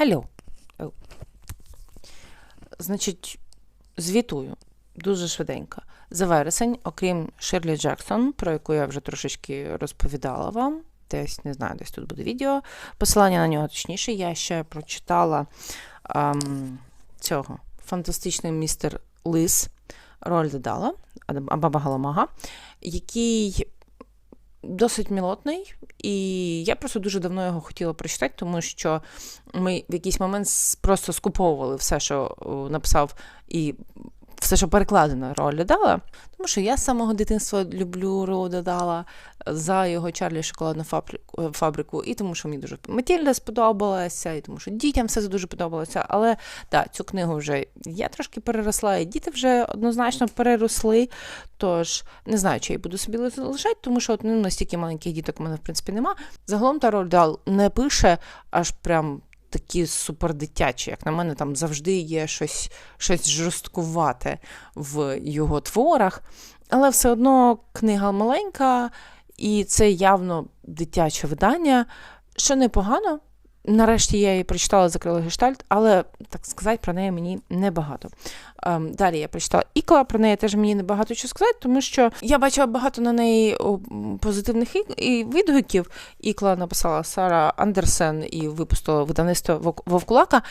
Hello. Oh. Значить, звітую дуже швиденько. За вересень, окрім Ширлі Джексон, про яку я вже трошечки розповідала вам, десь не знаю, десь тут буде відео. Посилання на нього точніше, я ще прочитала ем, цього фантастичний містер Лис Роль Дедала, Абаба Галамага, який досить мілотний, і я просто дуже давно його хотіла прочитати, тому що ми в якийсь момент просто скуповували все, що написав, і все, що перекладено Роля Дала, тому що я з самого дитинства люблю Роля Дала за його Чарлі шоколадну фабрику, і тому, що мені дуже Матільда сподобалася, і тому що дітям все дуже подобалося. Але так, цю книгу вже я трошки переросла, і діти вже однозначно переросли. Тож не знаю, чи я буду собі лишати, тому що от, ну, настільки маленьких діток у мене в принципі нема. Загалом та Роль Дал не пише аж прям такі супердитячі. Як на мене, там завжди є щось щось жорсткувате в його творах. Але все одно книга маленька, і це явно дитяче видання, що непогано. Нарешті я її прочитала, закрила гештальт, але, так сказати, про неї мені небагато. Ем, далі я прочитала Ікла, про неї теж мені небагато що сказати, тому що я бачила багато на неї позитивних відгуків. Ікла написала Сара Андерсен і випустила видавництво Вовкулака.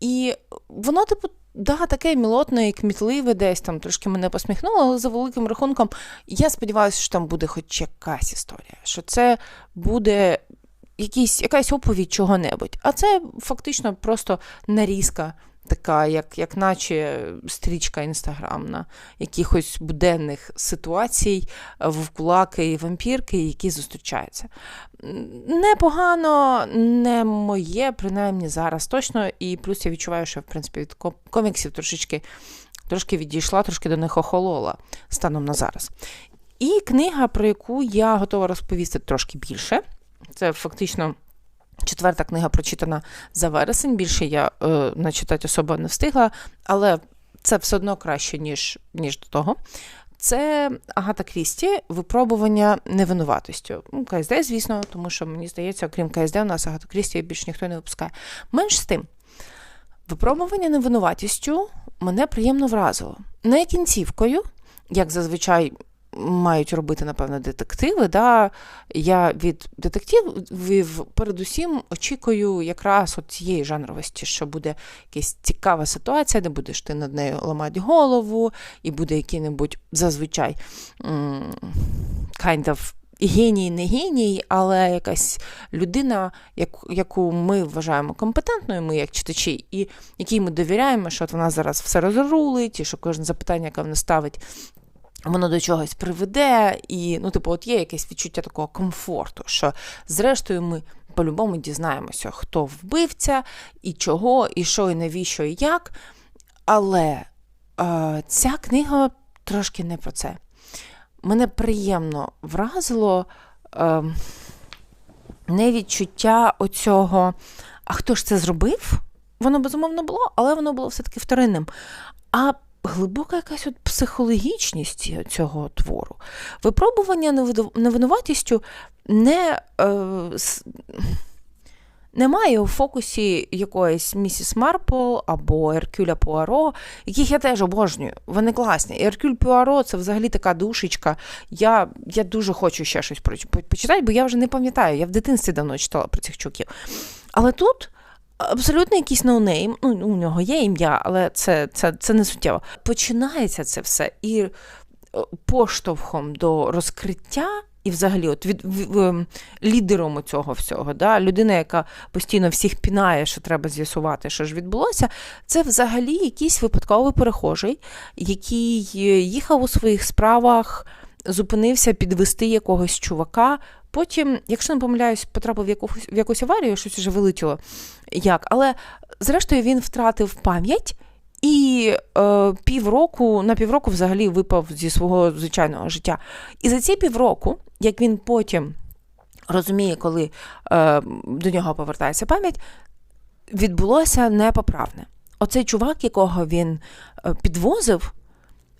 І воно, типу, да, таке мілотне і кмітливе, десь там трошки мене посміхнуло, але за великим рахунком я сподіваюся, що там буде хоч якась історія, що це буде якісь, якась оповідь чого-небудь. А це фактично просто нарізка, така, як, як наче стрічка інстаграмна, якихось буденних ситуацій, вовкулаки і вампірки, які зустрічаються. Непогано, не моє, принаймні зараз точно. І плюс я відчуваю, що в принципі від коміксів трошечки. Трошки відійшла, трошки до них охолола станом на зараз. І книга, про яку я готова розповісти трошки більше, це фактично. Четверта книга прочитана за вересень. Більше я е, начитати особо не встигла, але це все одно краще, ніж ніж до того. Це Агата Крісті, випробування невинуватостю. Ну, КСД, звісно, тому що мені здається, окрім КСД, у нас Агата Крісті більше ніхто не випускає. Менш з тим, випробування невинуватістю мене приємно вразило. Не кінцівкою, як зазвичай мають робити, напевно, детективи. Да? Я від детективів передусім очікую якраз от цієї жанровості, що буде якась цікава ситуація, де будеш ти над нею ламати голову, і буде який-небудь зазвичай kind of Геній, не геній, але якась людина, яку ми вважаємо компетентною, ми як читачі, і якій ми довіряємо, що от вона зараз все розрулить, і що кожне запитання, яке вона ставить, Воно до чогось приведе, і, ну, типу, от є якесь відчуття такого комфорту, що, зрештою, ми по-любому дізнаємося, хто вбивця, і чого, і що, і навіщо, і як. Але е, ця книга трошки не про це. Мене приємно вразило е, не відчуття оцього, а хто ж це зробив? Воно безумовно було, але воно було все-таки вторинним. А глибока якась от психологічність цього твору. Випробування невинуватістю не. Е, немає у фокусі якоїсь місіс Марпл або Еркюля Пуаро, яких я теж обожнюю. Вони класні. Еркюль Пуаро це взагалі така душечка. Я я дуже хочу ще щось почитати, бо я вже не пам'ятаю. Я в дитинстві давно читала про цих чуків. Але тут абсолютно якийсь ноунейм, ну у нього є ім'я, але це, це, це не суттєво. Починається це все і е, поштовхом до розкриття. І взагалі, от від, від, від лідером цього всього, да, людина, яка постійно всіх пінає, що треба з'ясувати, що ж відбулося, це взагалі якийсь випадковий перехожий, який е, їхав у своїх справах, зупинився підвести якогось чувака, Потім, якщо не помиляюсь, потрапив в якусь в якусь аварію, щось вже вилетіло. як. Але зрештою він втратив пам'ять і е, півроку на півроку взагалі випав зі свого звичайного життя. І за ці півроку, як він потім розуміє, коли е, до нього повертається пам'ять, відбулося непоправне. Оцей чувак, якого він е, підвозив,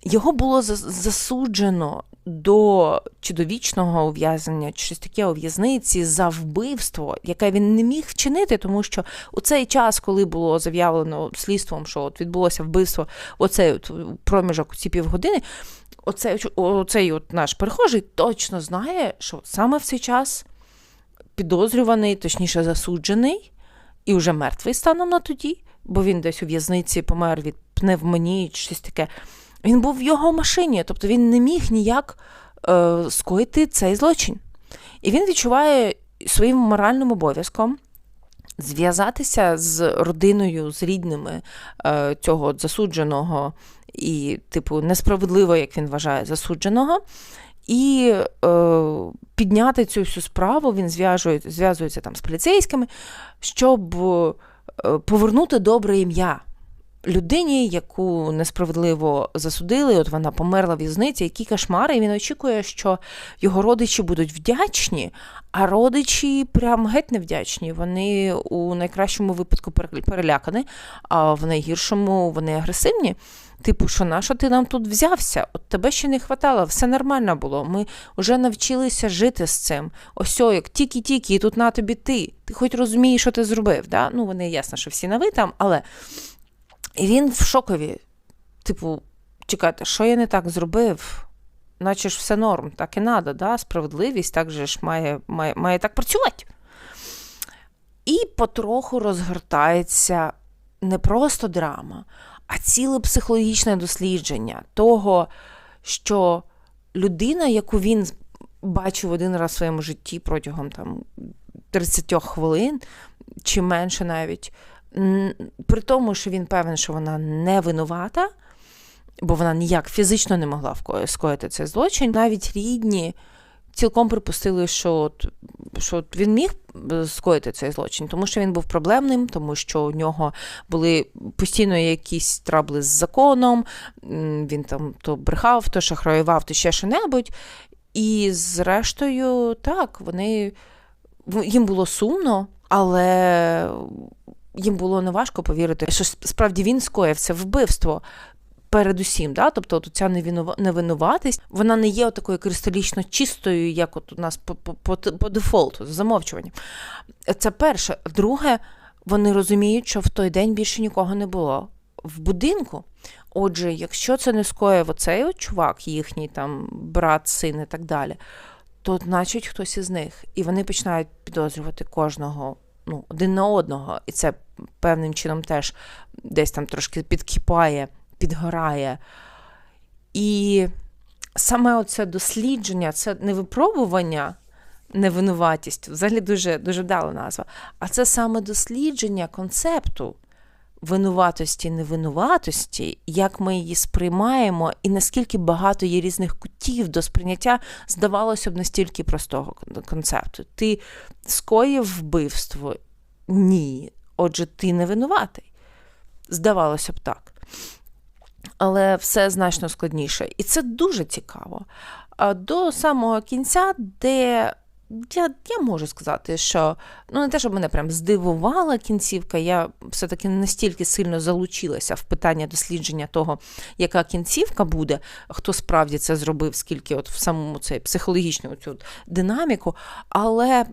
його було засуджено до чи до вічного ув'язнення, чи щось таке у в'язниці за вбивство, яке він не міг вчинити, тому що у цей час, коли було заявлено слідством, що от відбулося вбивство, оцей от проміжок ці півгодини, оцей, оцей от наш перехожий точно знає, що саме в цей час підозрюваний, точніше засуджений, і вже мертвий станом на тоді, бо він десь у в'язниці помер від пневмонії чи щось таке. Він був в його машині, тобто він не міг ніяк е, скоїти цей злочин. І він відчуває своїм моральним обов'язком зв'язатися з родиною, з рідними е, цього засудженого і, типу, несправедливо, як він вважає, засудженого. І е, підняти цю всю справу він зв'язується там з поліцейськими, щоб е, повернути добре ім'я людині, яку несправедливо засудили, от вона померла в в'язниці, які кошмари, і він очікує, що його родичі будуть вдячні, а родичі прям геть невдячні. Вони у найкращому випадку перелякані, а в найгіршому вони агресивні. Типу, що на що ти нам тут взявся? От тебе ще не хватало, все нормально було. Ми вже навчилися жити з цим. Ось як тільки-тільки, і тут на тобі ти. Ти хоч розумієш, що ти зробив. Да? Ну, вони ясно, що всі на ви там, але і він в шокові. Типу, чекайте, що я не так зробив? Наче ж все норм, так і надо, да? справедливість так же ж має, має, має так працювати. І потроху розгортається не просто драма, а ціле психологічне дослідження того, що людина, яку він бачив один раз в своєму житті протягом там 30 хвилин, чи менше навіть, при тому, що він певен, що вона не винувата, бо вона ніяк фізично не могла скоїти цей злочин, навіть рідні. Цілком припустили, що от, що от він міг е, скоїти цей злочин, тому що він був проблемним, тому що у нього були постійно якісь трабли з законом, він там то брехав, то шахраював, то ще що-небудь. І, зрештою, так, вони їм було сумно, але їм було неважко повірити, що справді він скоїв це вбивство. Передусім, да? тобто от ця невинуватість, вона не є такою кристалічно чистою, як от у нас по по, по, дефолту, за замовчуванням. Це перше. Друге, вони розуміють, що в той день більше нікого не було в будинку. Отже, якщо це не скоїв оцей от чувак, їхній там брат, син і так далі, то значить хтось із них. І вони починають підозрювати кожного ну, один на одного, і це певним чином теж десь там трошки підкіпає, підгорає. І саме оце дослідження, це не випробування, невинуватість, взагалі дуже дуже вдала назва, а це саме дослідження концепту винуватості, невинуватості, як ми її сприймаємо, і наскільки багато є різних кутів до сприйняття, здавалося б, настільки простого концепту. Ти скоїв вбивство? Ні. Отже, ти не винуватий. Здавалося б, так. Але все значно складніше. І це дуже цікаво. До самого кінця, де я я можу сказати, що ну не те, щоб мене прям здивувала кінцівка, я все-таки не настільки сильно залучилася в питання дослідження того, яка кінцівка буде, хто справді це зробив, скільки от в самому цей психологічну цю динаміку. Але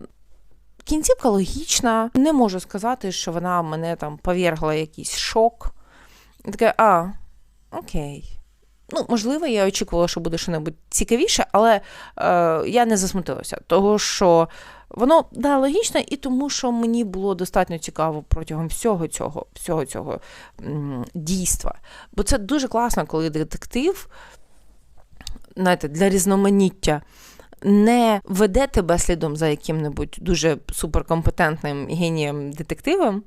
кінцівка логічна, не можу сказати, що вона мене там повергла якийсь шок. Таке, а, окей. Ну, можливо, я очікувала, що буде щось цікавіше, але е, я не засмутилася, того що воно да, логічно, і тому, що мені було достатньо цікаво протягом всього цього всього цього м, дійства. Бо це дуже класно, коли детектив знаєте, для різноманіття не веде тебе слідом за яким-небудь дуже суперкомпетентним генієм детективом,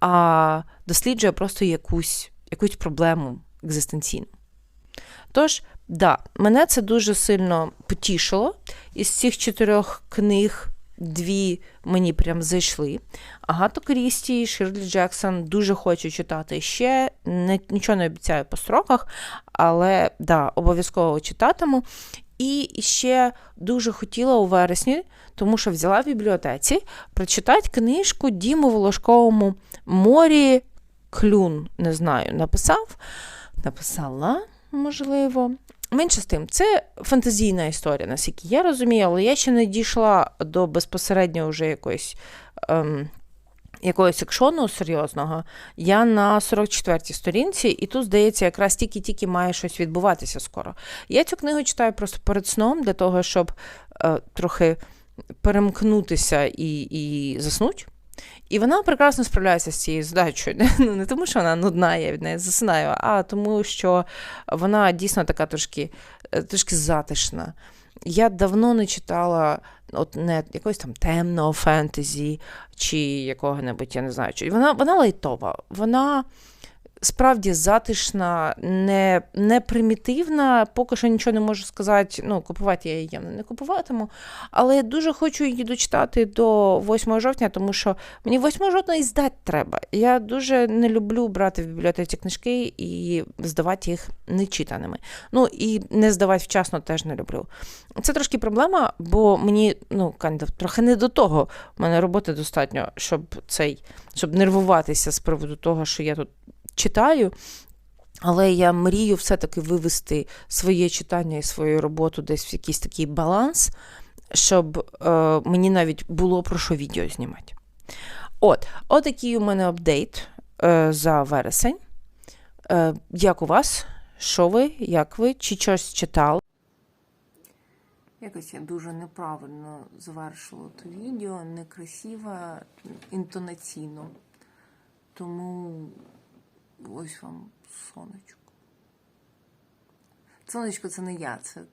а досліджує просто якусь, якусь проблему екзистенційну. Тож, да, мене це дуже сильно потішило. Із цих чотирьох книг дві мені прям зайшли. Агату Крісті, Ширлі Джексон дуже хочу читати ще. Нічого не обіцяю по строках, але да, обов'язково читатиму. І ще дуже хотіла у вересні, тому що взяла в бібліотеці прочитати книжку Діму Волошковому Морі Клюн. Не знаю, написав, написала можливо. Менше з тим, це фантазійна історія, наскільки я розумію, але я ще не дійшла до безпосередньо вже якоїсь. Ем, Якогось екшону серйозного, я на 44-й сторінці, і тут, здається, якраз тільки-тільки має щось відбуватися скоро. Я цю книгу читаю просто перед сном для того, щоб е, трохи перемкнутися і, і заснути. І вона прекрасно справляється з цією задачею. Ну, не тому, що вона нудна, я від неї засинаю, а тому, що вона дійсно така трошки, е, трошки затишна. Я давно не читала от не якогось там темного фентезі чи якого-небудь, я не знаю. Чи... Вона, вона лайтова, вона справді затишна, не, не примітивна, поки що нічого не можу сказати. Ну, купувати я її явно не купуватиму. Але я дуже хочу її дочитати до 8 жовтня, тому що мені 8 жовтня і здати треба. Я дуже не люблю брати в бібліотеці книжки і здавати їх нечитаними. Ну і не здавати вчасно теж не люблю. Це трошки проблема, бо мені ну, трохи не до того. У мене роботи достатньо, щоб цей, щоб нервуватися з приводу того, що я тут читаю. Але я мрію все-таки вивести своє читання і свою роботу десь в якийсь такий баланс, щоб е, мені навіть було про що відео знімати. От, отакий у мене апдейт е, за вересень. Е, як у вас? Що ви? Як ви? Чи щось читали? Якось я дуже неправильно завершила то відео, некрасиво, інтонаційно. Тому ось вам сонечко. Сонечко це не я, це